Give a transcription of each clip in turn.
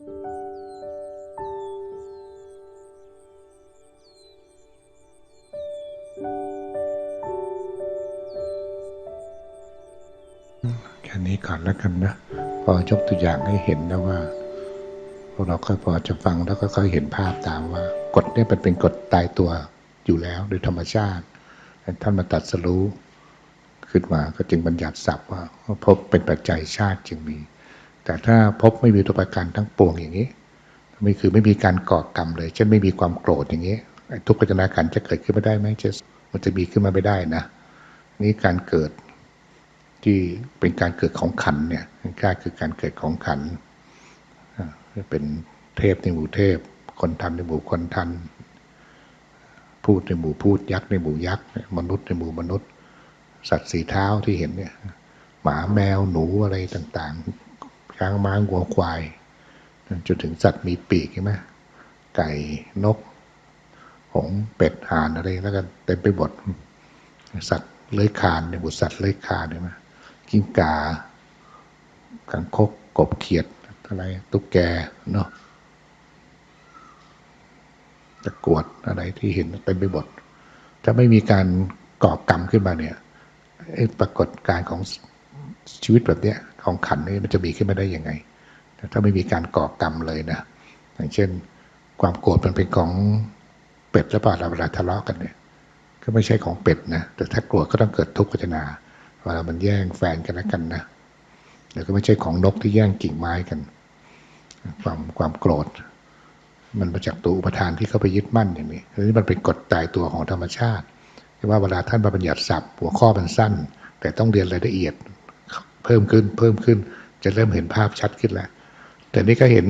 แค่นี้ก่อนแล้วกันนะ พอยกตัวอย่างให้เห็นนะว่าพวกเราก็พอจะฟังแล้วก็ค่อยเห็นภาพตามว่ากฎเนี่ยมันเป็นกฎตายตัวอยู่แล้วโดยธรรมชาติ ท่านมาตัดสรู้ขึ้นมาก็จึงบัญญัติศัพท์ว่าพบเป็นปัจจัยชาติจึงมี แต่ถ้าพบไม่มีตัวประกันทั้งปวงอย่างนี้ไม่คือไม่มีการก่อกรรมเลย เช่นไม่มีความโกรธอย่างนี้ทุกขเวทนาขันจะเกิดขึ้นมาได้ไหมจะมันจะมีขึ้นมาไม่ได้นะ นี่การเกิดที่เป็นการเกิดของขันเนี่ยกาคือการเกิดของขันเป็นเทพในหมู่เทพ คนทำในหมู่คนทัน พูดในหมู่พูดยักษ์ในหมู่ยักษ์มนุษย์ในหมู่มนุษย์ สัตว์สีเท้าที่เห็นเนี่ยหมาแมวหนูอะไรต่างๆ ช้างม้างัวควาย จนถึงสัตว์มีปีกใช่ไหมไก่นก หงเป็ดห่านอะไรแล้วก็เต็มไปหมดสัตว์เลื้อยคลานเนี่ยบุสัตว์เลื้อยคลานเนี่ยมั้ยกิ้งกากังคกกบเขียดอะไรตุ๊กแกเนาะตะกรวดอะไรที่เห็นเต็มไปหมดถ้าไม่มีการก่อกรรมขึ้นมาเนี่ยปรากฏการของชีวิตแบบเนี้ย ของขันนี่มันจะมีขึ้นมาได้ยังไง ถ้าไม่มีการก่อกรรมเลยนะ อย่างเช่น ความโกรธมันเป็นของเป็ดหรือเปล่าเราเวลาทะเลาะกันเนี่ย ก็ไม่ใช่ของเป็ดนะ แต่ถ้าโกรธก็ต้องเกิดทุกขเวทนาเวลามันแย่งแฟนกันแล้วกันนะแล้วก็ไม่ใช่ของนกที่แย่งกิ่งไม้กัน ความความโกรธ มันมาจากตัวอุปทานที่เขาไปยึดมั่นอย่างนี้อันนี้มันเป็นกฎตายตัวของธรรมชาติที่ว่าเวลาท่านมาบัญญัติศัพท์ หัวข้อมันสั้น แต่ต้องเรียนรายละเอียด เพิ่มขึ้นเพิ่มขึ้น จะเริ่มเห็นภาพชัดขึ้นแล้ว แต่นี่ก็เห็น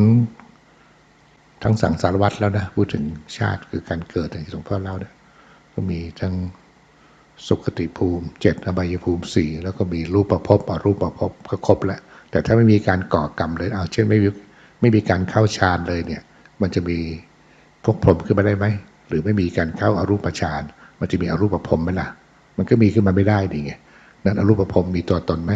ทั้งสังสารวัตรแล้วนะ พูดถึงชาติคือการเกิดอย่างที่หลวงพ่อเล่าเนี่ยก็มีทั้งสุขติภูมิเจ็ดอบายภูมิสี่แล้วก็มีรูปประพบอรูปประพบก็ครบแล้วแต่ถ้าไม่มีการก่อกรรมเลยเอาเช่นไม่มีไม่มีการเข้าฌานเลยเนี่ย มันจะมีพวกพรมขึ้นมาได้ไหมหรือไม่มีการเข้าอารูปฌานมันจะมีอรูปประพรมไหมล่ะ มันก็มีขึ้นมาไม่ได้ดิไงนั้นอรูปประพรมมีตัวตนไหม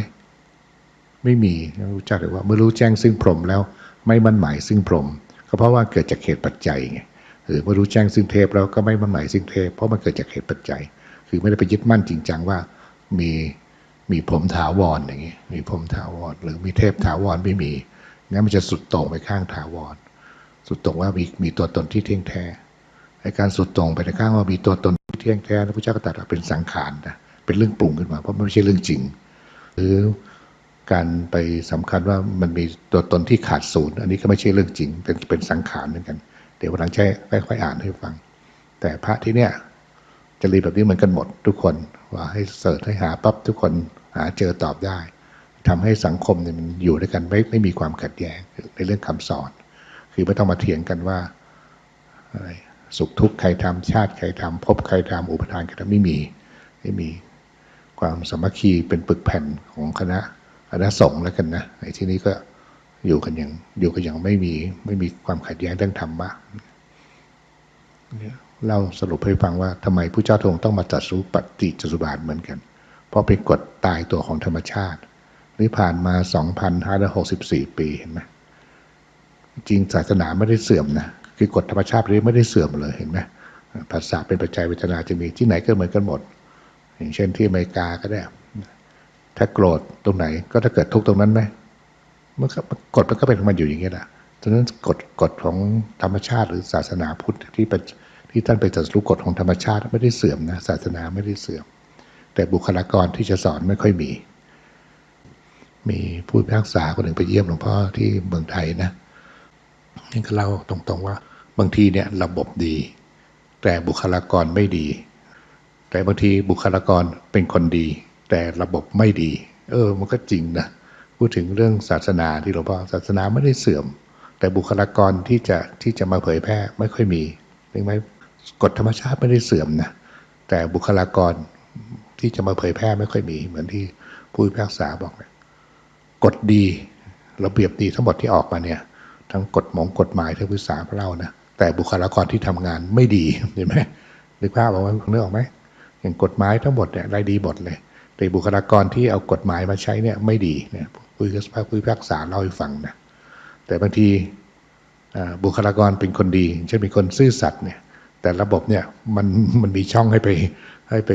ไม่มีรู้จักเลยว่าเมื่อรู้แจ้งซึ่งพรหมแล้วไม่มั่นหมายซึ่งพรหมก็เพราะว่าเกิดจากเหตุปัจจัยไงหรือเมื่อรู้แจ้งซึ่งเทพแล้วก็ไม่มั่นหมายซึ่งเทพเพราะมันเกิดจากเหตุปัจจัย คือไม่ได้ไปยึดมั่นจริงจังว่ามีมีพรหมถาวรอย่างนี้มีพรหมถาวรหรือมีเทพถาวรไม่มีงั้นมันจะสุดโต่งไปข้างถาวร สุดโต่งว่ามีมีตัวตนที่เที่ยงแท้ไอการสุดโต่งไปในข้างว่ามีตัวตนที่เที่ยงแท้พระพุทธเจ้าก็ตรัสเป็นสังขารนะเป็นเรื่องปรุงขึ้นมาเพราะมันไม่ใช่เรื่องจริง หรือ การไปสำคัญว่ามันมีตัวตนที่ขาดศูนย์อันนี้ก็ไม่ใช่เรื่องจริง เป็นเป็นสังขารเหมือนกัน เดี๋ยววันหลังใช้ค่อยๆอ่านให้ฟัง แต่พระที่เนี่ยจะรีแบบนี้เหมือนกันหมดทุกคนว่าให้เสิร์ชให้หาปั๊บทุกคนหาเจอตอบได้ทำให้สังคมเนี่ยมันอยู่ด้วยกันไม่ไม่มีความขัดแย้งในเรื่องคำสอน คือไม่ต้องมาเถียงกันว่าอะไรสุขทุกข์ใครทำชาติใครทำภพใครทำอุปทานใครทำไม่มีไม่มีความสามัคคีเป็นปึกแผ่นของคณะ คณะสงฆ์แล้วกันนะในที่นี้ก็อยู่กันอย่างอยู่กันอย่างไม่มีไม่มีความขัดแย้งเรื่องธรรมะเนี่าสรุปให้ฟังว่าทำไมผู้เจ้าทงต้องมาตรัดรู้ปฏิจจสุบาทเหมือนกัน เพราะเป็นกฎตายตัวของธรรมชาตินี่ผ่านมา 2,564 ปีเห็นไหมจริงศาสนาไม่ได้เสื่อมนะคือกฎธรรมชาตินี้ไม่ได้เสื่อมเลยเห็นไหมภาษาเป็นปัจจัยเวทนาจะมีที่ไหนก็เหมือนกันหมด อย่างเช่นที่อเมริกาก็ได้ ถ้าโกรธตรงไหน ก็ถ้าเกิดทุกข์ตรงนั้นไหมมันก็กฎมันก็เป็นมันอยู่อย่างนี้แหละฉะนั้นกฎกฎของธรรมชาติหรือศาสนาพุทธที่เป็นที่ท่านไปตรัสรู้กฎของธรรมชาติไม่ได้เสื่อมนะศาสนาไม่ได้เสื่อม แต่บุคลากรที่จะสอนไม่ค่อยมี มีผู้พิพากษาคนหนึ่งไปเยี่ยมหลวงพ่อที่เมืองไทยนะนี่ก็เล่าตรงๆว่า บางทีเนี่ยระบบดี แต่บุคลากรไม่ดี แต่บางทีบุคลากรเป็นคนดี แต่ระบบไม่ดี เออ มันก็จริงนะพูดถึงเรื่องศาสนาที่หลวงพ่อศาสนาไม่ได้เสื่อม แต่บุคลากรที่จะที่จะมาเผยแพร่ไม่ค่อยมีเห็นไหมกฎธรรมชาติไม่ได้เสื่อมนะแต่บุคลากรที่จะมาเผยแพร่ไม่ค่อยมี เหมือนที่ผู้พิพากษาบอกกฎดีระเบียบดีทั้งหมดที่ออกมาเนี่ย ทั้งกฎหมงกฎหมายทั้งภาษาพระเล่านะแต่บุคลากรที่ทำงานไม่ดีเห็นไหมนึกภาพออกไหมนึกออกไหมอย่างกฎหมายทั้งหมดเนี่ยรายดีหมดเลย แต่บุคลากรที่เอากฎหมายมาใช้เนี่ยไม่ดีเนี่ยผู้พิพากษาผู้พิพากษาเล่าให้ฟังนะแต่บางทีบุคลากรเป็นคนดีเช่นเป็นคนซื่อสัตย์เนี่ยแต่ระบบเนี่ยมันมันมีช่องให้ไปให้ไป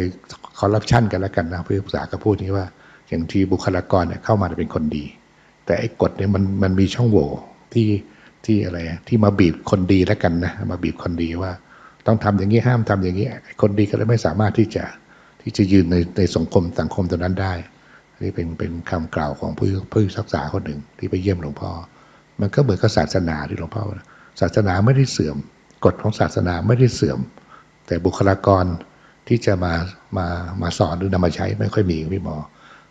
คอร์รัปชันกันแล้วกันนะผู้ศึกษาก็พูดอย่างนี้ว่า อย่างที่บุคลากรเนี่ยเข้ามาเป็นคนดี แต่ไอ้กฎเนี่ยมันมันมีช่องโหว่ที่ที่อะไรที่มาบีบคนดีแล้วกันนะมาบีบคนดีว่า ต้องทำอย่างนี้ห้ามทำอย่างนี้คนดีก็เลยไม่สามารถที่จะ ที่จะยืนในในสังคมสังคมตรงนั้นได้นี่เป็นเป็นคำกล่าวของผู้ผู้ศึกษาคนหนึ่งที่ไปเยี่ยมหลวงพ่อ มันก็เหมือนกับศาสนาที่หลวงพ่อศาสนาไม่ได้เสื่อม กฎของศาสนาไม่ได้เสื่อม แต่บุคลากรที่จะมามามาสอนหรือนำมาใช้ไม่ค่อยมีพี่หมอ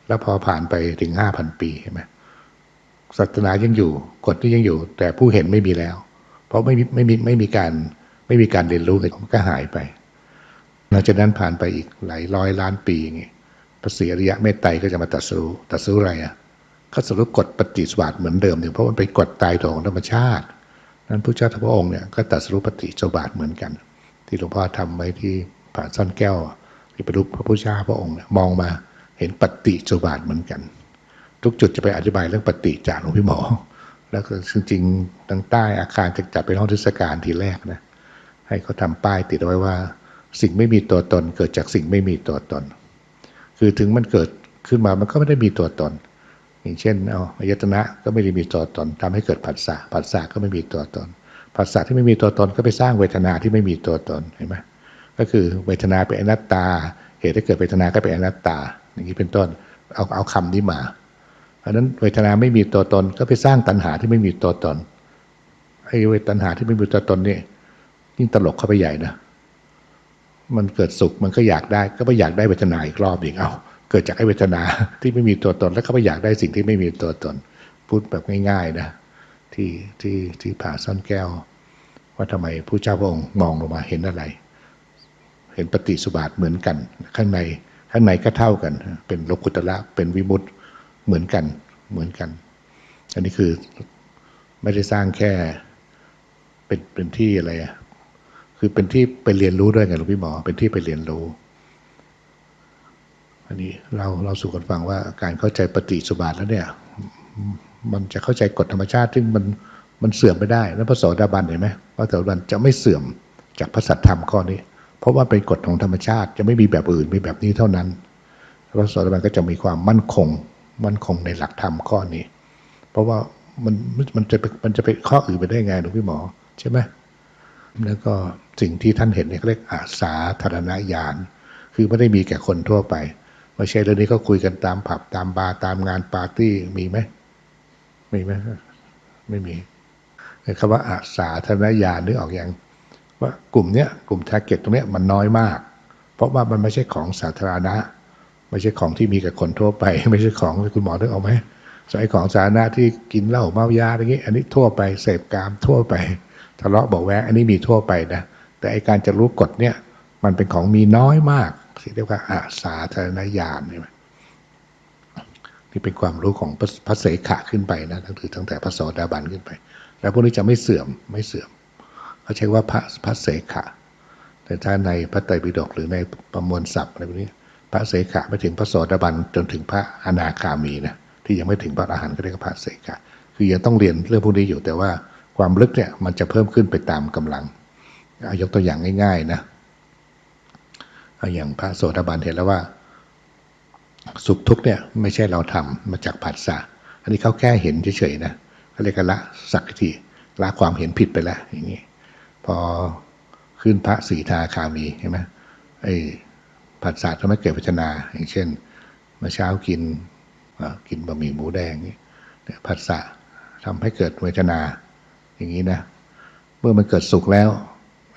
แล้วพอผ่านไปถึงห้าพันปีใช่ไหมศาสนายังอยู่กฎที่ยังอยู่ แต่ผู้เห็นไม่มีแล้ว เพราะไม่มีไม่มีไม่มีการไม่มีการเรียนรู้เลยก็หายไป หลังจากนั้นผ่านไปอีกหลายร้อยล้านปีอย่างงี้พระศรีอริยะเมตไตรก็จะมาตรัสรู้ตรัสรู้อะไรอะก็สรุปกฎปฏิสวัสดเหมือนเดิมเนี่ยเพราะมันเป็นกฎตายตัวของธรรมชาติ นั้นพระเจ้าทพระองค์เนี่ยก็ตรัสรู้ปฏิจจบาทเหมือนกัน ที่หลวงพ่อทำไว้ที่ผ่านซ่อนแก้ว ที่ประดุพระพุทธเจ้าพระองค์เนี่ยมองมาเห็นปฏิจจบาทเหมือนกัน ทุกจุดจะไปอธิบายเรื่องปฏิจากหลวงพี่หมอ แล้วก็จริงๆทางใต้อาคารจะจัดเป็นห้องเทศกาลทีแรกนะให้เขาทำป้ายติดไว้ว่า สิ่งไม่มีตัวตนเกิดจากสิ่งไม่มีตัวตน คือถึงมันเกิดขึ้นมามันก็ไม่ได้มีตัวตน อย่างเช่นเอาอายตนะก็ไม่ได้มีตัวตนทำให้เกิดผัสสะผัสสะก็ไม่มีตัวตนผัสสะที่ไม่มีตัวตนก็ไปสร้างเวทนาที่ไม่มีตัวตนเห็นไหมก็คือเวทนาเป็นอนัตตา เหตุให้เกิดเวทนาก็เป็นอนัตตา อย่างนี้เป็นต้นเอาเอาคำนี้มา เพราะฉะนั้นเวทนาไม่มีตัวตนก็ไปสร้างตัณหาที่ไม่มีตัวตนไอ้เวทนาที่ไม่มีตัวตนนี่ยิ่งตลกเข้าไปใหญ่นะ มันเกิดสุขมันก็อยากได้ก็ไปอยากได้เวทนาอีกรอบอีกเอาเกิดจากไอ้เวทนาที่ไม่มีตัวตน แล้วก็ไปอยากได้สิ่งที่ไม่มีตัวตน พูดแบบง่าย ๆ นะ ที่ที่ที่ผ่าซ่อนแก้ว ว่าทำไมผู้เจ้าพระองค์มองลงมาเห็นอะไร เห็นปฏิสุบาทเหมือนกัน ข้างในข้างในก็เท่ากัน เป็นโลกุตละเป็นวิมุตติเหมือนกันเหมือนกัน อันนี้คือไม่ได้สร้างแค่เป็นเป็นที่อะไรอะ คือเป็นที่ไปเรียนรู้ด้วยไงหลวงพี่หมอ เป็นที่ไปเรียนรู้ อันนี้เราเราสู่กันฟังว่าการเข้าใจปฏิสุบาทแล้วเนี่ย มันจะเข้าใจกฎธรรมชาติซึ่งมันมันเสื่อมไม่ได้ แล้วพระโสดาบันเห็นไหมพระโสดาบันจะไม่เสื่อมจากพระสัทธรรมข้อนี้ เพราะว่าเป็นกฎของธรรมชาติจะไม่มีแบบอื่นมีแบบนี้เท่านั้นพระโสดาบันก็จะมีความมั่นคง มั่นคงในหลักธรรมข้อนี้ เพราะว่ามันมันจะมันจะไปข้ออื่นไปได้ไงหลวงพี่หมอ ใช่ไหมแล้วก็ สิ่งที่ท่านเห็นเนี่ยเรียกอาสาธารณญาณคือไม่ได้มีแก่คนทั่วไปไม่ใช่เรื่องนี้ก็คุยกันตามผับตามบาร์ตามงานปาร์ตี้มีไหมมีไหมไม่มีคำว่าอาสาธารณญาณนึกออกอย่างว่ากลุ่มเนี้ยกลุ่มแทร็กเก็ตตรงเนี้ยมันน้อยมาก เพราะว่ามันไม่ใช่ของสาธารณะ ไม่ใช่ของที่มีกับคนทั่วไป ไม่ใช่ของคุณหมอนึกออกไหมใช้ของสาธารณะที่กินเหล้าเมายาอย่างนี้อันนี้ทั่วไปเสพกามทั่วไป ทะเลาะเบอกแวงอันนี้มีทั่วไปนะ แต่ไอการจะรู้กฎเนี่ยมันเป็นของมีน้อยมากที่เรียกว่าอาสาธารณญาณใช่ไหมนี่เป็นความรู้ของพระเสขะขึ้นไปนะตั้งแต่ตั้งแต่พระโสดาบันขึ้นไป แล้วพวกนี้จะไม่เสื่อมไม่เสื่อมเขาใช้ว่าพระพระเสขะ แต่ถ้าในพระไตรปิฎกหรือในประมวลศัพท์อะไรพวกนี้พระเสขะไปถึงพระโสดาบันจนถึงพระอนาคามีนะที่ยังไม่ถึงพระอรหันต์ก็เรียกว่าพระเสขะคือยังต้องเรียนเรื่องพวกนี้อยู่แต่ว่าความลึกเนี่ยมันจะเพิ่มขึ้นไปตามกำลัง เอายกตัวอย่างง่าย ๆ นะเอาอย่างพระโสดาบันเห็นแล้วว่า สุขทุกข์เนี่ยไม่ใช่เราทำมาจากผัสสะอันนี้เขาแค่เห็นเฉยๆนะเขาเรียกละสักทีละความเห็นผิดไปแล้วอย่างนี้พอขึ้นพระสีทาคามีเห็นไหมไอ้ผัสสะทำให้เกิดพัฒนา อย่างเช่นเมื่อเช้ากินกินบะหมี่หมูแดงนี่ผัสสะทำให้เกิดเวทนาอย่างนี้นะ เมื่อมันเกิดสุขแล้ว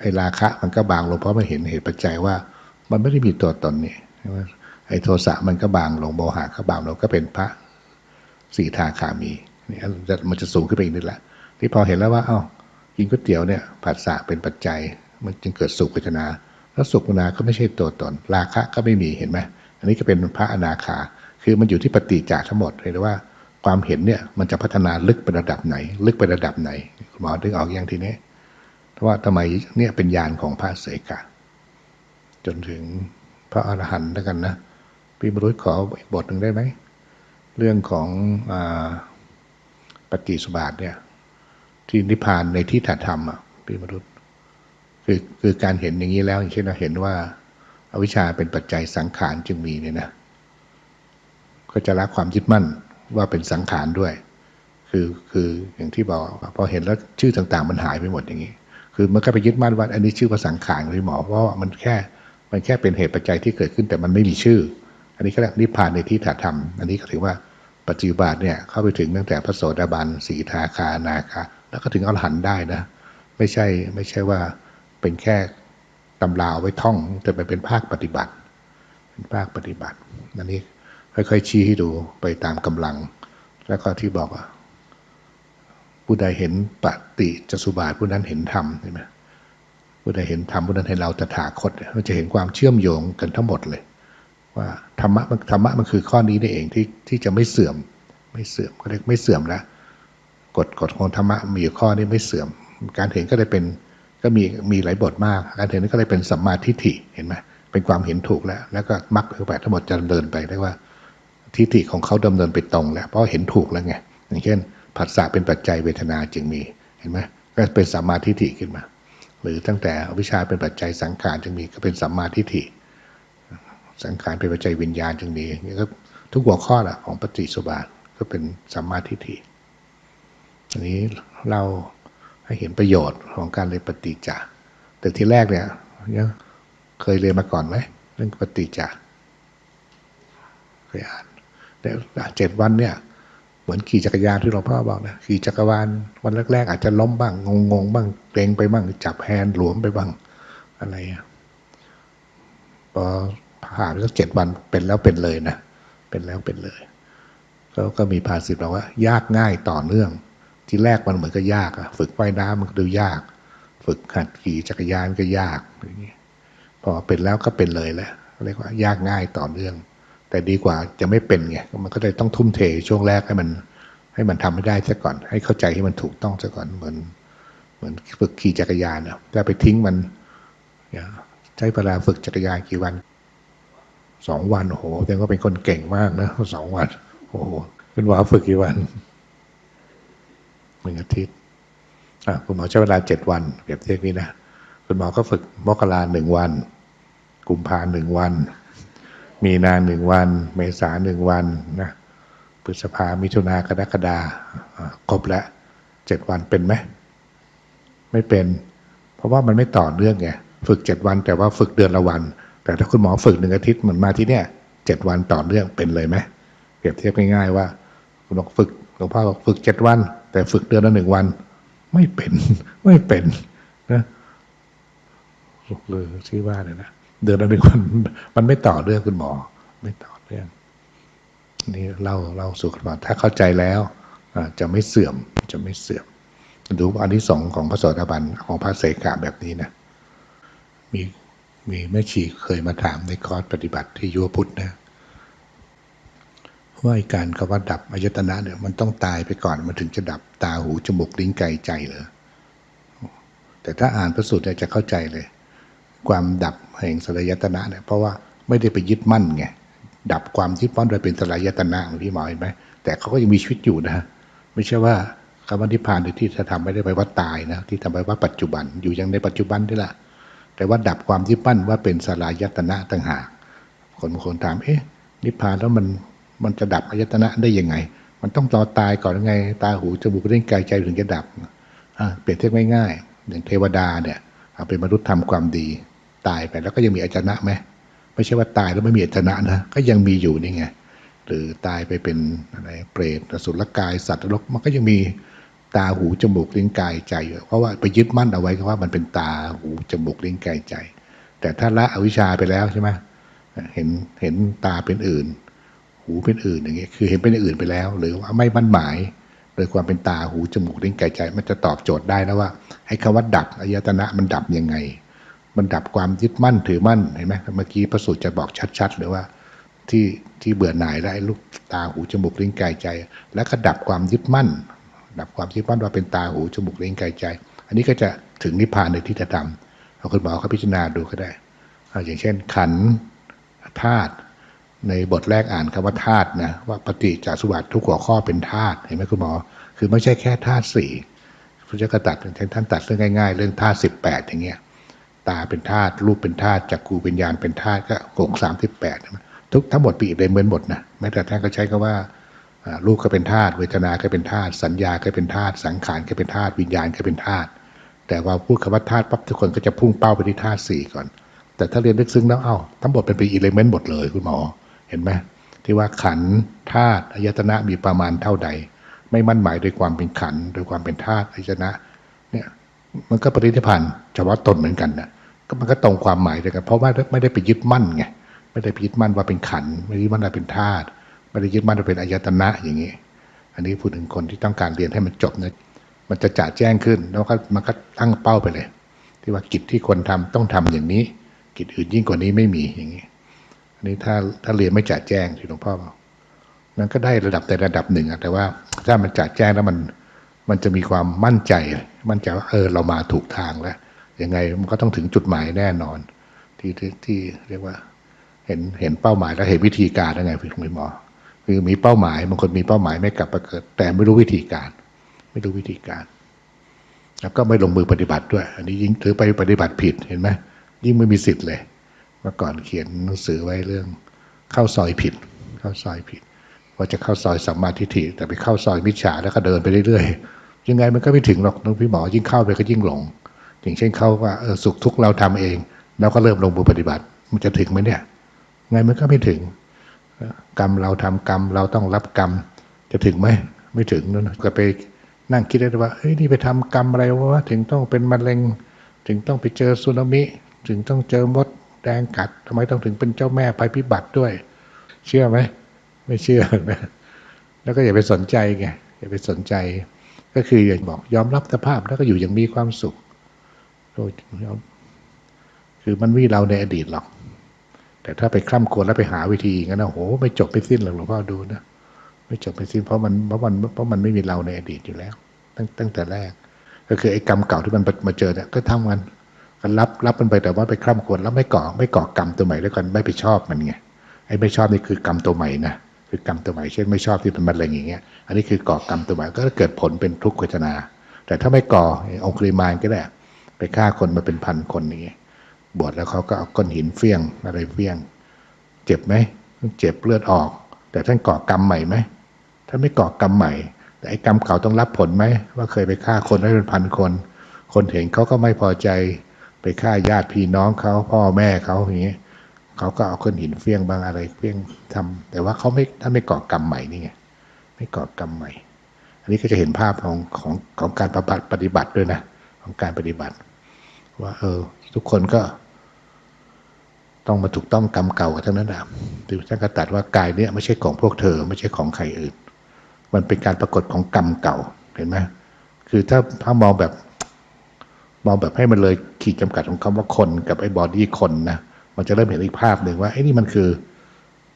ไอ้ราคะมันก็บางลงเพราะมันเห็นเหตุปัจจัยว่า มันไม่ได้มีตัวตนนี่ไอ้โทสะมันก็บางลงโมหะก็บางลงก็เป็นพระสีทาคามีนี่มันจะสูงขึ้นไปอีกนิดละที่พอเห็นแล้วว่า เอ้ากินก๋วยเตี๋ยวเนี่ยผัสสะเป็นปัจจัย มันจึงเกิดสุขเวทนาแล้วสุขเวทนาก็ไม่ใช่ตัวตน ราคะก็ไม่มีเห็นไหมอันนี้ก็เป็นพระอนาคา คือมันอยู่ที่ปฏิจจทั้งหมดเลยว่า ความเห็นเนี่ยมันจะพัฒนาลึกไประดับไหน ลึกไประดับไหนคุณหมอดึงออกอย่างทีนี้ ว่าทำไมเนี่ยเป็นญาณของพระเสกะจนถึงพระอรหันต์แล้วกันนะพี่บรุษขออีกบทหนึ่งได้ไหม เรื่องของอปฏิสบาทเนี่ย ที่นิพพานในที่ถัดธรรมอะพี่มรุษคือคือการเห็นอย่างนี้แล้วอย่างเช่นเราเห็นว่าอาวิชชาเป็นปัจจัยสังขารจึงมีเนี่ยนะ ก็จะละความยึดมั่นว่าเป็นสังขารด้วย คือคืออย่างที่บอกพอเห็นแล้วชื่อต่าง ๆ มันหายไปหมดอย่างนี้ คือมันก็ไปยึดมั่นว่าอันนี้ชื่อว่าสังขารที่หมอเพราะว่ามันแค่มันแค่เป็นเหตุปัจจัยที่เกิดขึ้นแต่มันไม่มีชื่อ อันนี้ก็เรียกนิพพานในที่ถาธรรม อันนี้ก็ถือว่าปัจจุบันเนี่ยเข้าไปถึงตั้งแต่พระโสดาบันสีทาคานาคาแล้วก็ถึงอรหันต์ได้นะ ไม่ใช่ไม่ใช่ว่าเป็นแค่ตำราเอาไว้ท่องแต่มันเป็นภาคปฏิบัติ เป็นภาคปฏิบัติอันนี้ค่อยๆชี้ให้ดูไปตามกำลัง แล้วก็ที่บอกว่า ผู้ใดเห็นปฏิจสุบาทผู้นั้นเห็นธรรมใช่ไหมผู้ใดเห็นธรรมผู้นั้นเห็นเราตถาคตเนี่ยมันจะเห็นความเชื่อมโยงกันทั้งหมดเลย ว่าธรรมะมันธรรมะมันคือข้อนี้นี่เองที่ที่จะไม่เสื่อมไม่เสื่อมก็เรียกไม่เสื่อมแล้วกฎกฎของธรรมะมีอยู่ข้อนี้ไม่เสื่อม การเห็นก็เลยเป็นก็มีมีหลายบทมาก การเห็นก็เลยเป็นสัมมาทิฏฐิเห็นไหมเป็นความเห็นถูกแล้ว แล้วก็มรรคคือแบบทั้งหมดจะดำเนินไปเรียกว่าทิฏฐิของเขาดำเนินไปตรงแล้วเพราะเห็นถูกแล้วไงอย่างเช่น ผัสสะเป็นปัจจัยเวทนาจึงมีเห็นไหมก็เป็นสัมมาทิฏฐิขึ้นมา หรือตั้งแต่อวิชชาเป็นปัจจัยสังขารจึงมีก็เป็นสัมมาทิฏฐิสังขารเป็นปัจจัยวิญญาณจึงมีนี่ก็ทุกหัวข้อละของปฏิสุบาทก็เป็นสัมมาทิฏฐิอันนี้เราให้เห็นประโยชน์ของการเรียนปฏิจจ์แต่ที่แรกเนี่ยยังเคยเรียนมาก่อนไหมเรื่องปฏิจจ์เคยอ่านแต่เจ็ดวันเนี่ย เหมือนขี่จักรยานที่หลวงพ่อบอกนะขี่จักรวาลวันแรกๆอาจจะล้มบ้างงงๆบ้างเกรงไปบ้างจับแฮนด์หลวมไปบ้างอะไรอะพอผ่านสักเจ็ดวันเป็นแล้วเป็นเลยนะเป็นแล้วเป็นเลยแล้วก็มีภาษิตบอกว่า ยากง่ายต่อเนื่อง ที่แรกมันเหมือนก็ยากอะฝึกว่ายน้ำมันก็ดูยาก ฝึกหัดขี่จักรยานก็ยากอย่างนี้พอเป็นแล้วก็เป็นเลยแหละเรียกว่ายากง่ายต่อเนื่อง แต่ดีกว่าจะไม่เป็นไงมันก็เลยต้องทุ่มเทช่วงแรกให้มัน ให้มันทำให้ได้ซะก่อน ให้เข้าใจให้มันถูกต้องซะก่อนเหมือน เหมือนฝึกขี่จักรยานอะถ้าไปทิ้งมันใช้เวลาฝึกจักรยานกี่วันสองวันโอ้โหแสดงว่าเป็นคนเก่งมากนะสองวัน โอ้โหคุณหมอฝึกกี่วันหนึ่งอาทิตย์อะคุณหมอใช้เวลาเจ็ดวันเปรียบเทียบนี้นะคุณหมอก็ฝึกมกราหนึ่งวัน กุมภาหนึ่งวัน มีนาหนึ่งวัน เมษาหนึ่งวันนะพฤษภามิถุนากรกฎาอ่าครบแล้วเจ็ดวันเป็นไหมไม่เป็น เพราะว่ามันไม่ต่อเนื่องไงฝึกเจ็ดวัน แต่ว่าฝึกเดือนละวัน แต่ถ้าคุณหมอฝึกหนึ่งอาทิตย์เหมือนมาที่เนี่ยเจ็ดวันต่อเนื่องเป็นเลยไหมเปรียบเทียบง่ายๆว่าคุณหมอฝึกหลวงพ่อบอกฝึกเจ็ดวัน แต่ฝึกเดือนละหนึ่งวัน ไม่เป็นไม่เป็นนะเลยชื่อว่าเลยนะ เดือนละหนึ่งวันมันไม่ต่อเนื่องคุณหมอ ไม่ต่อเนื่องนี่เล่าเล่าสู่กันฟังถ้าเข้าใจแล้วจะไม่เสื่อมจะไม่เสื่อมดูอันที่สองของพระโสดาบันของพระเสกาแบบนี้นะมีมีแม่ชีเคยมาถามในคอร์สปฏิบัติที่ยุวพุทธนะว่าการคำว่าดับอายตนะเนี่ยมันต้องตายไปก่อนมันถึงจะดับตาหูจมูกลิ้นกายใจเหรอแต่ถ้าอ่านพระสูตรจะเข้าใจเลย ความดับ แห่งสลายตนะเนี่ยเพราะว่าไม่ได้ไปยึดมั่นไงดับความยึดมั่นโดยเป็นสลายตนะของพี่หมอเห็นไหมแต่เขาก็ยังมีชีวิตอยู่นะฮะไม่ใช่ว่าคำว่านิพพานหรือที่จะทำไม่ได้ไปว่าตายนะที่ทำไปว่าปัจจุบันอยู่ยังในปัจจุบันนี่แหละแต่ว่าดับความยึดมั่นว่าเป็นสลายตนะต่างหากคนบางคนถามเอ๊ะนิพพานแล้วมันมันจะดับอายตนะได้ยังไง มันต้องรอตายก่อนยังไง ตาหูจมูกเลิ้นกายใจถึงจะดับเปรียบเทียบง่ายๆอย่างเทวดาเนี่ยเอาเป็นมนุษย์ทำความดี ตายไปแล้วก็ยังมีอายตนะไหมไม่ใช่ว่าตายแล้วไม่มีอายตนะนะ ก็ยังมีอยู่นี่ไงหรือตายไปเป็นอะไรเปรตสุรกายสัตว์นรกมันก็ยังมีตาหูจมูกลิ้นกายใจอยู่เพราะว่าไปยึดมั่นเอาไว้ว่ามันเป็นตาหูจมูกลิ้นกายใจ แต่ถ้าละอวิชชาไปแล้วใช่ไหมเห็นเห็นตาเป็นอื่น หูเป็นอื่นอย่างเงี้ยคือเห็นเป็นอื่นไปแล้ว หรือว่าไม่มั่นหมาย โดยความเป็นตาหูจมูกลิ้นกายใจ มันจะตอบโจทย์ได้แล้วว่าให้คำว่าดับอายตนะมันดับยังไง มันดับความยึดมั่นถือมั่นเห็นไหมเมื่อกี้พระสูตรจะบอกชัด ๆ เลยว่าที่ที่เบื่อหน่ายแล้วไอ้ลูกตาหูจมูกลิ้นกายใจ แล้วก็ดับความยึดมั่น ดับความยึดมั่นว่าเป็นตาหูจมูกลิ้นกายใจ อันนี้ก็จะถึงนิพพานในที่ธรรมเอาคุณหมอเขาพิจารณาดูก็ได้ อย่างเช่น ขันธาตุในบทแรกอ่านคำว่าธาตุนะว่าปฏิจจสมุปบาททุกหัวข้อเป็นธาตุเห็นไหมคุณหมอ คือไม่ใช่แค่ธาตุสี่พุทธเจ้าก็ตัดท่านตัดเรื่องง่าย ๆ เรื่องธาตุสิบแปดอย่างเงี้ย ตาเป็นธาตุรูปเป็นธาตุจักรูเป็นญาณเป็นธาตุก็หกสามสิบแปดทุกทั้งหมดปีเลยเหมือนหมดนะแม้แต่ท่านก็ใช้คำว่าอ่ารูปก็เป็นธาตุเวทนาก็เป็นธาตุสัญญาก็เป็นธาตุสังขารก็เป็นธาตุวิญญาณก็เป็นธาตุแต่ว่าพูดคำว่าธาตุปั๊บทุกคนก็จะพุ่งเป้าไปที่ธาตุสี่ก่อน แต่ถ้าเรียนลึกซึ้งแล้วเอ้าทั้งหมดเป็นปีอิเลเมนต์หมดเลยคุณหมอเห็นไหมที่ว่าขันธาตุอายตนะมีประมาณเท่าใด ไม่มั่นหมายโดยความเป็นขันโดยความเป็นธาตุอายตนะ มันก็ปริธิพันธ์เฉพาะตนเหมือนกันนะก็มันก็ตรงความหมายเดียวกันเพราะว่าไม่ได้ไปยึดมั่นไงไม่ได้ไปยึดมั่นว่าเป็นขันไม่ได้ยึดมั่นว่าเป็นธาตุไม่ได้ยึดมั่นว่าเป็นอายตนะอย่างนี้ อันนี้พูดถึงคนที่ต้องการเรียนให้มันจบนะมันจะจ่าแจ้งขึ้น แล้วก็มันก็ตั้งเป้าไปเลย ที่ว่ากิจที่ควรทำต้องทำอย่างนี้ กิจอื่นยิ่งกว่านี้ไม่มีอย่างนี้อันนี้ถ้าถ้าเรียนไม่จ่าแจ้งที่หลวงพ่อบอกมันก็ได้ระดับแต่ระดับหนึ่งอะแต่ว่าถ้ามันจ่าแจ้งแล้วมัน มันจะมีความมั่นใจ มั่นใจว่าเออเรามาถูกทางแล้วยังไงมันก็ต้องถึงจุดหมายแน่นอน ที่ที่ที่เรียกว่า เห็นเห็นเป้าหมายแล้วเห็นวิธีการยังไงพี่หมอคือมีเป้าหมายบางคนมีเป้าหมายไม่กลับมาเกิด แต่ไม่รู้วิธีการ ไม่รู้วิธีการ แล้วก็ไม่ลงมือปฏิบัติด้วย อันนี้ยิ่งถือไปปฏิบัติผิดเห็นไหมยิ่งไม่มีสิทธิ์เลยเมื่อก่อนเขียนหนังสือไว้เรื่อง เข้าซอยผิด เข้าซอยผิด ว่าจะเข้าซอยสัมมาทิฏฐิแต่ไปเข้าซอยมิจฉาแล้วก็เดินไปเรื่อยๆ ยังไงมันก็ไม่ถึงหรอกน้องพี่หมอยิ่งเข้าไปก็ยิ่งหลง อย่างเช่นเขาว่าสุขทุกข์เราทำเอง แล้วก็เริ่มลงมือปฏิบัติ มันจะถึงไหมเนี่ยไงมันก็ไม่ถึง กรรมเราทำกรรมเราต้องรับกรรม จะถึงไหมไม่ถึงนั่นก็ไปนั่งคิดได้ว่าเฮ้ยนี่ไปทำกรรมอะไรวะถึงต้องเป็นมะเร็ง ถึงต้องไปเจอสึนามิ ถึงต้องเจอมดแดงกัดทำไมต้องถึงเป็นเจ้าแม่ภัยพิบัติด้วย เชื่อไหม ไม่เชื่อนะแล้วก็อย่าไปสนใจไงอย่าไปสนใจ ก็คืออย่างบอกยอมรับสภาพแล้วก็อยู่อย่างมีความสุขโดยคือมันไม่มีเราในอดีตหรอก แต่ถ้าไปคล่ำควรแล้วไปหาวิธีงั้นนะโหไม่จบไม่สิ้นหรอกหลวงพ่อดูนะไม่จบไม่สิ้นเพราะมันเพราะมันเพราะมันไม่มีเราในอดีตอยู่แล้ว ตั้งตั้งแต่แรก ก็คือไอ้กรรมเก่าที่มันมาเจอเนี่ยก็ทำมันก็รับรับมันไปแต่ว่าไปคล่ำควรแล้วไม่ก่อไม่ก่อกรรมตัวใหม่แล้วกันไม่ไปชอบมันไงไอ้ไม่ชอบนี่คือกรรมตัวใหม่นะ คือกรรมตัวใหม่เช่นไม่ชอบที่เป็นมะเร็งอย่างเงี้ยอันนี้คือก่อกรรมตัวใหม่ก็เกิดผลเป็นทุกขเวทนา แต่ถ้าไม่ก่อองคุลิมานก็ได้ไปฆ่าคนมาเป็นพันคนอย่างเงี้ยบวชแล้วเขาก็เอาก้อนหินเฟี้ยงอะไรเฟี้ยง เจ็บไหมเจ็บเลือดออก แต่ท่านก่อกรรมใหม่ไหมท่านไม่ก่อกรรมใหม่ แต่ไอ้กรรมเก่าต้องรับผลไหมว่าเคยไปฆ่าคนได้เป็นพันคน คนเห็นเขาก็ไม่พอใจไปฆ่าญาติพี่น้องเขาพ่อแม่เขาอย่างนี้ย เขาก็เอาก้อนหินเฟี้ยงบางอะไรเฟี้ยงทำแต่ว่าเขาไม่ท่าไม่ก่อกรรมใหม่นี่ไงไม่ก่อกรรมใหม่ อันนี้ก็จะเห็นภาพของของของการปฏิบัติปฏิบัติด้วยนะของการปฏิบัติ ว่า เออ ทุกคนก็ ต้องมาถูกต้องกรรมเก่ากันทั้งนั้นนะที่ท่านก็ตรัดว่ากายเนี่ยไม่ใช่ของพวกเธอ ไม่ใช่ของใครอื่น มันเป็นการปรากฏของกรรมเก่าเห็นไหมคือถ้าถ้ามองแบบมองแบบให้มันเลยขีดจำกัดของคำว่าคนกับไอ้บอดี้คนนะ มันจะเริ่มเห็นอีกภาพหนึ่งว่าไอ้นี่มันคือ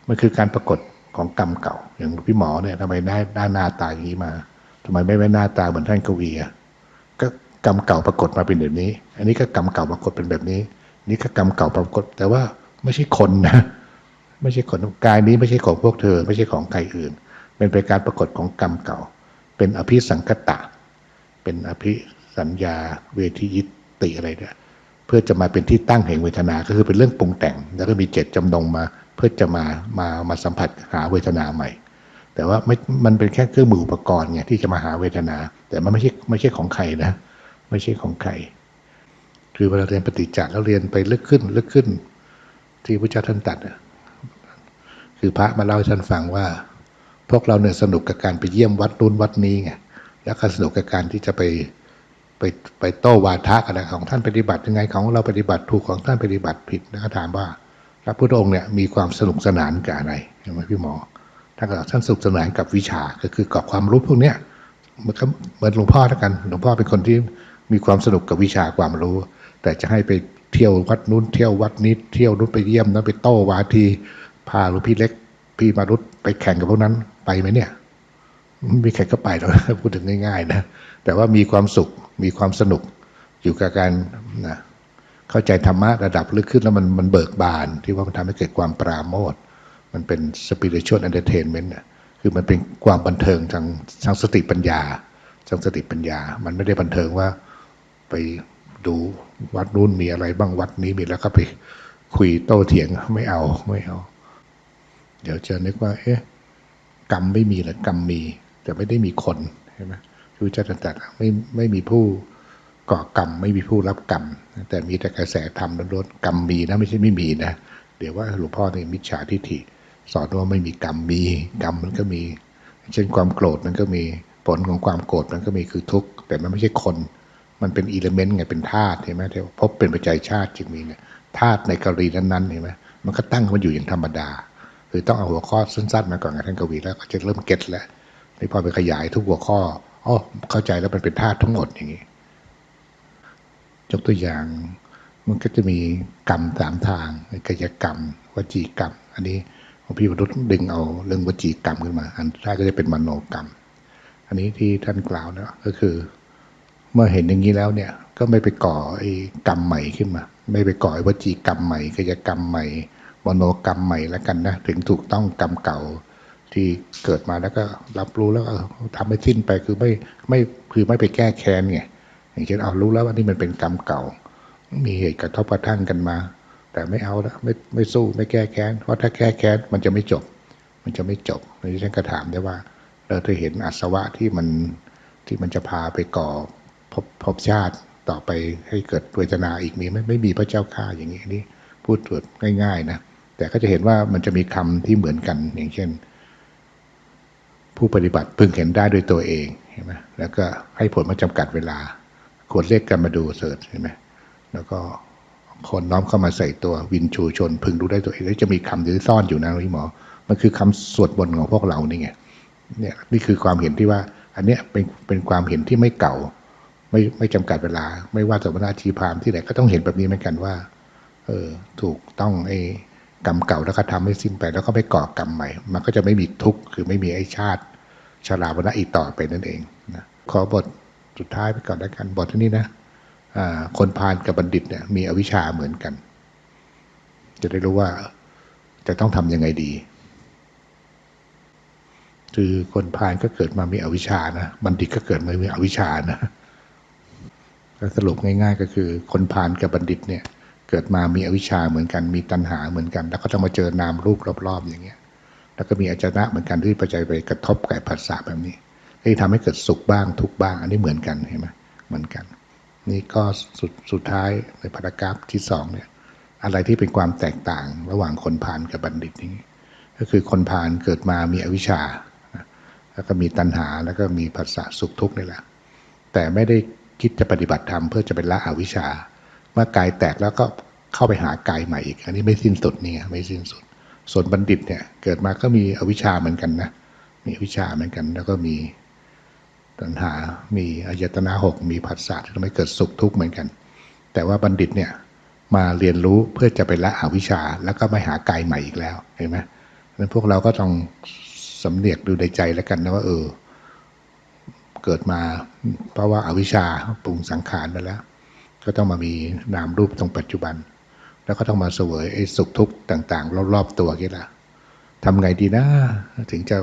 มันคือการปรากฏของกรรมเก่า อย่างพี่หมอเนี่ยทำไมหน้าหน้าหน้าตาอย่างนี้มาทำไมไม่ไม่หน้าตาเหมือนท่านกวีอะก็กรรมเก่าปรากฏมาเป็นแบบนี้ อันนี้ก็กรรมเก่าปรากฏเป็นแบบนี้ นี่ก็กรรมเก่าปรากฏ แต่ว่าไม่ใช่คนนะไม่ใช่คนกายนี้ไม่ใช่ของพวกเธอ ไม่ใช่ของใครอื่น เป็นไปการปรากฏของกรรมเก่า เป็นอภิสังคตะ เป็นอภิสัญญา เวทียิตติอะไรเนี่ย เพื่อจะมาเป็นที่ตั้งแห่งเวทนา ก็คือเป็นเรื่องปรุงแต่ง แล้วก็มีเจตจำนงมาเพื่อจะมามามาสัมผัสหาเวทนาใหม่ แต่ว่าไม่มันเป็นแค่เครื่องมืออุปกรณ์ไงที่จะมาหาเวทนา แต่มันไม่ใช่ไม่ใช่ของใครนะ ไม่ใช่ของใคร คือเวลาเรียนปฏิจจ์แล้วเรียนไปลึกขึ้นลึกขึ้น ที่พระเจ้าท่านตัดคือพระมาเล่าให้ท่านฟังว่า พวกเราเนี่ยสนุกกับการไปเยี่ยมวัดนู้นวัดนี้ไงแล้วก็สนุกกับการที่จะไป ไปไปโต้วาทะกันนะของท่านปฏิบัติยังไงของเราปฏิบัติถูกของท่านปฏิบัติผิดแล้วก็ถามว่าพระพุทธองค์เนี่ยมีความสนุกสนานกับอะไรเห็นไหมพี่หมอท่านก็บอกท่านสนุกสนานกับวิชาก็คือกับความรู้พวกเนี้ยมันก็เหมือนหลวงพ่อแล้วกันหลวงพ่อเป็นคนที่มีความสนุกกับวิชาความรู้ แต่จะให้ไปเที่ยววัดนู้นเที่ยววัดนี้เที่ยวนู้นไปเยี่ยมนั้นไปโต้วาทีพาหลวงพี่เล็ก พี่มารุตไปแข่งกับพวกนั้นไปไหมเนี่ยไม่มีใครก็ไปหรอกพูดถึงง่าย ๆ นะ แต่ว่ามีความสุขมีความสนุกอยู่กับการนะเข้าใจธรรมะระดับลึกขึ้นแล้วมันมันเบิกบาน ที่ว่ามันทำให้เกิดความปราโมทมันเป็น spiritual entertainment น่ะคือมันเป็นความบันเทิงทางทางสติปัญญาสร้างสติปัญญา มันไม่ได้บันเทิงว่าไปดูวัดนู้นมีอะไรบ้างวัดนี้มีแล้วก็ไปคุยโต้เถียงไม่เอาไม่เอา เดี๋ยวจะนึกว่า เอ๊ะกรรมไม่มีหรือกรรมมี แต่ไม่ได้มีคนใช่ไหม ระเจ้าตรัสว่าไม่ไม่มีผู้ก่อกรรม ไม่มีผู้รับกรรม แต่มีแต่กระแสธรรมล้วนๆกรรมมีนะไม่ใช่ไม่มีนะเดี๋ยวว่าหลวงพ่อในมิจฉาทิฏฐิสอนว่าไม่มีกรรมมีกรรมมันก็มี เช่นความโกรธมันก็มีผลของความโกรธมันก็มีคือทุกข์แต่มันไม่ใช่คน มันเป็นอิเลเมนต์ไงเป็นธาตุเห็นไหมที่พบเป็นปัจจัยชาติจึงมีเนี่ยธาตุในกรณีนั้นๆเห็นไหมมันก็ตั้งมันอยู่อย่างธรรมดา คือต้องเอาหัวข้อสั้นๆมาก่อนกับท่านกวีแล้วก็จะเริ่มเก็ตแล้วนี่พอไปขยายทุกหัวข้อ อ๋อเข้าใจแล้วมันเป็นธาตุทั้งหมดอย่างนี้ ยกตัวอย่าง มันก็จะมีกรรมสามทางกายกรรม วจีกรรม อันนี้หลวงพี่วรุษดึงเอาเรื่องวจีกรรมขึ้นมา อันท้ายก็จะเป็นมโนกรรม อันนี้ที่ท่านกล่าวนะก็คือ เมื่อเห็นอย่างนี้แล้วเนี่ย ก็ไม่ไปก่อไอ้กรรมใหม่ขึ้นมา ไม่ไปก่อไอ้วจีกรรมใหม่กายกรรมใหม่มโนกรรมใหม่แล้วกันนะถึงถูกต้องกรรมเก่า ที่เกิดมาแล้วก็รับรู้แล้วก็ทำให้สิ้นไปคือไม่ไม่คือไม่ไปแก้แค้นไงอย่างเช่นเอารู้แล้วว่านี่มันเป็นกรรมเก่า มีเหตุกระทบกระทั่งกันมา แต่ไม่เอาแล้วไม่ไม่สู้ไม่แก้แค้นเพราะถ้าแก้แค้นมันจะไม่จบ มันจะไม่จบในที่ฉันก็ถามได้ว่า เราจะเห็นอาสวะที่มันที่มันจะพาไปก่อพภพชาติต่อไปให้เกิดเวทนาอีกมีไหมไม่มีพระเจ้าข้าอย่างนี้นี่พูดตรวจง่าย ๆ นะแต่ก็จะเห็นว่ามันจะมีคำที่เหมือนกันอย่างเช่น ผู้ปฏิบัติพึงเห็นได้ด้วยตัวเองเห็นไหมแล้วก็ให้ผลมาจำกัดเวลาควรเรียกกันมาดูเสิร์ชเห็นไหมแล้วก็คนน้อมเข้ามาใส่ตัววินชูชน พึงรู้ได้ตัวเองแล้วจะมีคำที่ซ่อนอยู่นะพี่หมอ มันคือคำสวดบนของพวกเรานี่ไงเนี่ยนี่คือความเห็นที่ว่า อันเนี้ยเป็นเป็นความเห็นที่ไม่เก่า ไม่ไม่จำกัดเวลา ไม่ว่าสมณะชีพามที่ไหนก็ต้องเห็นแบบนี้เหมือนกันว่า เออถูกต้องไอ กรรมเก่าแล้วก็ทำให้สิ้นไป แล้วก็ไม่ก่อกรรมใหม่ มันก็จะไม่มีทุกข์คือไม่มีไอ้ชาติชราวนะอีกต่อไปนั่นเองนะขอบทสุดท้ายไปก่อนแล้วกันบทนี้นะคนพาลกับบัณฑิตเนี่ยมีอวิชชาเหมือนกัน จะได้รู้ว่าจะต้องทำยังไงดี คือคนพาลก็เกิดมามีอวิชชานะบัณฑิตก็เกิดมามีอวิชชานะสรุปง่าย ๆ ก็คือ คนพาลกับบัณฑิตเนี่ย เกิดมามีอวิชชาเหมือนกัน มีตัณหาเหมือนกัน แล้วก็ต้องมาเจอนามรูปรอบๆอย่างเงี้ย แล้วก็มีอาจนะเหมือนกันที่ปัจจัยไปกระทบกับภาษาแบบนี้ที่ทำให้เกิดสุขบ้างทุกบ้าง อันนี้เหมือนกันเห็นไหมเหมือนกัน นี่ก็สุดสุดท้ายในพารากราฟที่สองเนี่ยอะไรที่เป็นความแตกต่างระหว่างคนพาลกับบัณฑิตนี้ ก็คือคนพาลเกิดมามีอวิชชา แล้วก็มีตัณหาแล้วก็มีภาษาสุขทุกข์นี่แหละแต่ไม่ได้คิดจะปฏิบัติธรรมเพื่อจะเป็นละอวิชชา เมื่อกายแตกแล้วก็เข้าไปหากายใหม่อีก อันนี้ไม่สิ้นสุดนี่ไงไม่สิ้นสุด ส่วนบัณฑิตเนี่ยเกิดมาก็มีอวิชชาเหมือนกันนะมีอวิชชาเหมือนกัน แล้วก็มีตัณหา มีอายตนะหกมีผัสสะที่ทำให้เกิดสุขทุกข์เหมือนกัน แต่ว่าบัณฑิตเนี่ยมาเรียนรู้เพื่อจะไปละอวิชชา แล้วก็ไม่หากายใหม่อีกแล้วเห็นไหมนั้นพวกเราก็ต้องสำเนียกดูในใจแล้วกันนะว่าเออ เกิดมาเพราะว่าอาวิชชาปรุงสังขารมาแล้ว ก็ต้องมามีนามรูปตรงปัจจุบัน แล้วก็ต้องมาเสวยไอ้สุขทุกข์ต่าง ๆ รอบๆตัวกี้ละทำไงดีนะ ถึงจะ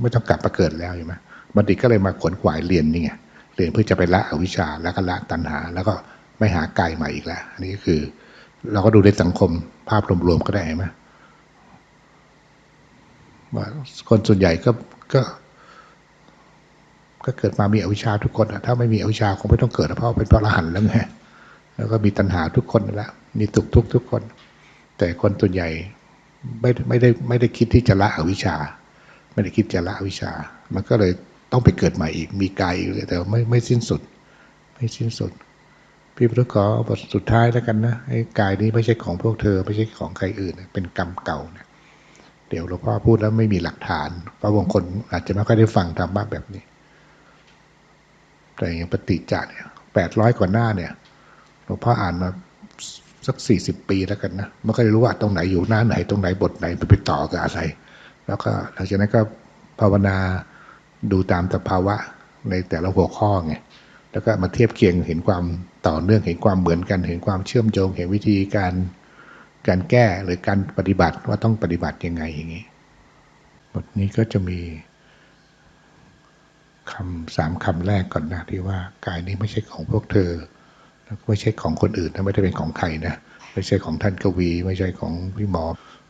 ไม่ต้องกลับมาเกิดแล้วเห็นไหมบัณฑิตก็เลยมาขวนขวายเรียนนี่ไงเรียนเพื่อจะไปละอวิชชาแล้วก็ละตัณหา แล้วก็ไม่หากายใหม่อีกแล้วอันนี้ก็คือ เราก็ดูในสังคมภาพรวมๆก็ได้ไหมว่าคนส่วนใหญ่ก็ก็ ก็เกิดมามีอวิชชาทุกคนอะถ้าไม่มีอวิชชาคงไม่ต้องเกิดเพราะเป็นพระอรหันต์แล้วไง แล้วก็มีตัณหาทุกคนนั่นแหละมีทุกทุกทุกคน แต่คนส่วนใหญ่ไม่ไม่ได้ไม่ได้คิดที่จะละอวิชชา ไม่ได้คิดจะละอวิชชา มันก็เลยต้องไปเกิดใหม่อีก มีกายอีกเลยแต่ไม่ไม่สิ้นสุด ไม่สิ้นสุด พี่พุทธขอบทสุดท้ายแล้วกันนะไอ้กายนี้ไม่ใช่ของพวกเธอ ไม่ใช่ของใครอื่น เป็นกรรมเก่าเนี่ยเดี๋ยวหลวงพ่อพูดแล้วไม่มีหลักฐาน เพราะบางคนอาจจะไม่ค่อยได้ฟังธรรมะแบบนี้ แต่อย่างปฏิจจ์เนี่ยแปดร้อยกว่าหน้าเนี่ย หลวงพ่ออ่านมาสักสี่สิบปีแล้วกันนะไม่ค่อยรู้ว่าตรงไหนอยู่หน้าไหนตรงไหนบทไหนไปไปต่อกับอะไร แล้วก็หลังจากนั้นก็ภาวนาดูตามสภาวะในแต่ละหัวข้อไงแล้วก็มาเทียบเคียงเห็นความต่อเนื่องเห็นความเหมือนกันเห็นความเชื่อมโยงเห็นวิธีการการแก้หรือการปฏิบัติว่าต้องปฏิบัติยังไงอย่างนี้บทนี้ก็จะมีคำสามคำแรกก่อนนะที่ว่ากายนี้ไม่ใช่ของพวกเธอ ไม่ใช่ของคนอื่นนะไม่ได้เป็นของใครนะไม่ใช่ของท่านกวี ไม่ใช่ของพี่หมอ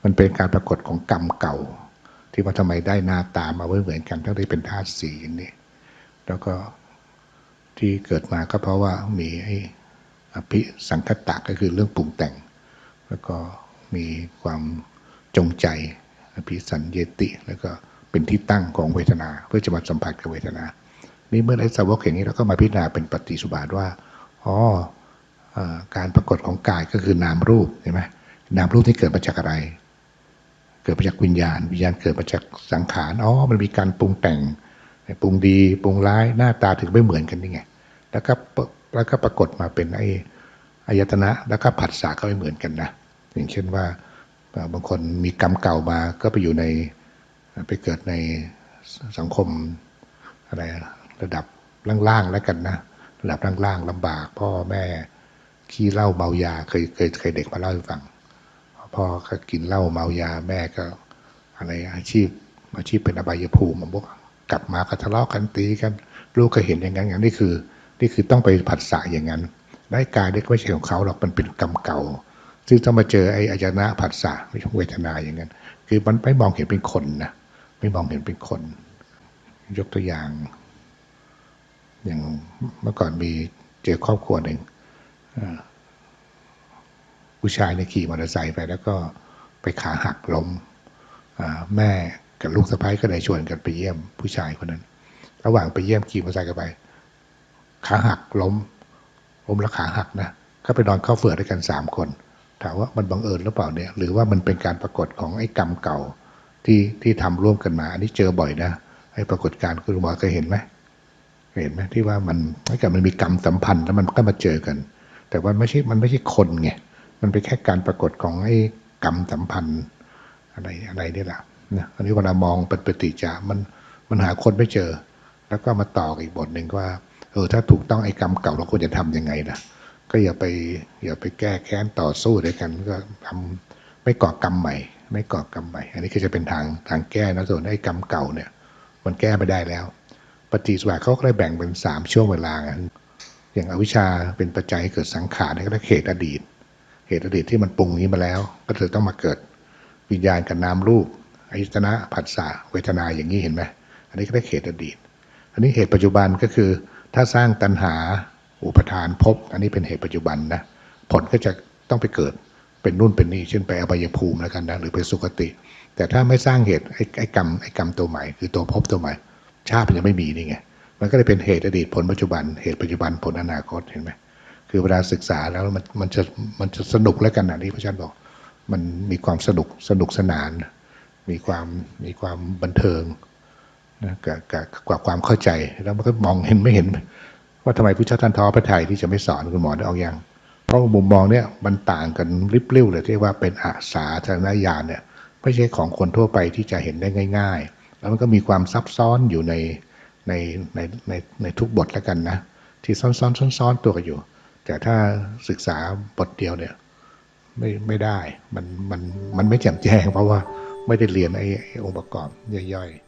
มันเป็นการปรากฏของกรรมเก่า ที่ว่าทำไมได้หน้าตามาไม่เหมือนกันทั้งที่เป็นธาตุสีอย่างนี้แล้วก็ที่เกิดมาก็เพราะว่ามีไอ้อภิสังคตะก็คือเรื่องปรุงแต่ง แล้วก็มีความจงใจอภิสัญเยติ แล้วก็เป็นที่ตั้งของเวทนา เพื่อจะมาสัมผัสกับเวทนา นี่เมื่อได้สาวกเห็นนี้เราก็มาพิจารณาเป็นปฏิสุบาทว่า อ๋อการปรากฏของกายก็คือนามรูปเห็นไหมนามรูปที่เกิดมาจากอะไร เกิดมาจากวิญญาณ วิญญาณเกิดมาจากสังขารอ๋อมันมีการปรุงแต่งปรุงดีปรุงร้ายหน้าตาถึงไม่เหมือนกันนี่ไงแล้วก็แล้วก็ปรากฏมาเป็นไอ้อายตนะแล้วก็ผัสสะก็ไม่เหมือนกันนะอย่างเช่นว่าบางคนมีกรรมเก่ามาก็ไปอยู่ในไปเกิดในสังคมอะไรระดับล่างๆแล้วกันนะ ระดับล่างๆลำบาก พ่อแม่ขี้เหล้าเมายาเคยเคยเคยเด็กมาเล่าให้ฟังพ่อก็กินเหล้าเมายาแม่ก็ อะไรอาชีพอาชีพเป็นอบายภูมิพวกกลับมาก็ทะเลาะกันตีกันลูกก็เห็นอย่างนั้นอย่างนี้คือ นี่คือต้องไปผัสสะอย่างนั้นได้กายได้ก็ไม่ใช่ของเขาหรอกมันเป็นกรรมเก่า ซึ่งต้องมาเจอไอ้อายนะผัสสะไม่ใช่เวทนาอย่างนั้น คือมันไม่มองเห็นเป็นคนนะไม่มองเห็นเป็นคน ยกตัวอย่าง อย่างเมื่อก่อนมีเจอครอบครัวหนึ่งผู้ชายเนี่ยขี่มอเตอร์ไซค์ไปแล้วก็ไปขาหักล้มแม่กับลูกสะใภ้ก็เลยชวนกันไปเยี่ยมผู้ชายคนนั้น ระหว่างไปเยี่ยมขี่มอเตอร์ไซค์กันไป ขาหักล้มล้มแล้วขาหักนะก็ไปนอนเข้าเฟือด้วยกันสามคน ถามว่ามันบังเอิญหรือเปล่าเนี่ย หรือว่ามันเป็นการปรากฏของไอ้กรรมเก่าที่ที่ทำร่วมกันมา อันนี้เจอบ่อยนะไอ้ปรากฏการณ์คุณหมอเคยเห็นไหม เห็นไหมที่ว่ามันถ้าเกิดมันมีกรรมสัมพันธ์แล้วมันก็มาเจอกัน แต่ว่าไม่ใช่มันไม่ใช่คนไงมันเป็นแค่การปรากฏของไอ้กรรมสัมพันธ์อะไรอะไรนี่แหละนะอันนี้เวลามองเป็นปฏิจจามันมันหาคนไม่เจอ แล้วก็มาต่ออีกบทหนึ่งว่าเออถ้าถูกต้องไอ้กรรมเก่าเราควรจะทำยังไงนะก็อย่าไปอย่าไปแก้แค้นต่อสู้ด้วยกันก็ทำไม่ก่อกรรมใหม่ ไม่ก่อกรรมใหม่ อันนี้ก็จะเป็นทางทางแก้นะส่วนไอ้กรรมเก่าเนี่ย มันแก้ไม่ได้แล้ว ปฏิสวาเขาก็เลยแบ่งเป็นสามช่วงเวลาอย่างอวิชชาเป็นปัจจัยให้เกิดสังขารนี่ก็เรียกเหตุอดีต เหตุอดีตที่มันปรุงนี้มาแล้ว ก็เลยต้องมาเกิดวิญญาณกับนามรูปอายตนะผัสสะเวทนาอย่างนี้เห็นไหมอันนี้ก็เรียกเหตุอดีต อันนี้เหตุปัจจุบันก็คือถ้าสร้างตัณหาอุปทานภพอันนี้เป็นเหตุปัจจุบันนะผลก็จะต้องไปเกิดเป็นนู่นเป็นนี่เช่นไปอบายภูมิแล้วกันนะหรือไปสุคติ แต่ถ้าไม่สร้างเหตุไอ้ไอ้กรรมไอ้กรรมตัวใหม่ คือตัวภพตัวใหม่ ชาติมันยังไม่มีนี่ไงมันก็เลยเป็นเหตุอดีตผลปัจจุบัน เหตุปัจจุบันผลอนาคตเห็นไหมคือเวลาศึกษาแล้วมันมันจะมันจะสนุกแล้วกันนะที่พระอาจารย์บอก มันมีความสนุกสนุกสนาน มีความมีความบันเทิงนะกับกับกับความเข้าใจแล้วมันก็มองเห็นไม่เห็น ว่าทำไมผู้เจ้าท่านท้อพระไทยที่จะไม่สอนคุณหมอได้ออกอย่างเพราะมุมมองเนี่ยมันต่างกันริบลิ่วเลยที่ว่าเป็นอาสาธารณญาณเนี่ยไม่ใช่ของคนทั่วไปที่จะเห็นได้ง่าย ๆ แล้วมันก็มีความซับซ้อนอยู่ในในในในในทุกบทแล้วกันนะที่ซ้อนซ้อนซ้อนซ้อนตัวกันอยู่ แต่ถ้าศึกษาบทเดียวเนี่ยไม่ไม่ได้มันมันมันไม่แจ่มแจ้งเพราะว่าไม่ได้เรียนไอ้ไอ้องค์ประกอบย่อยๆ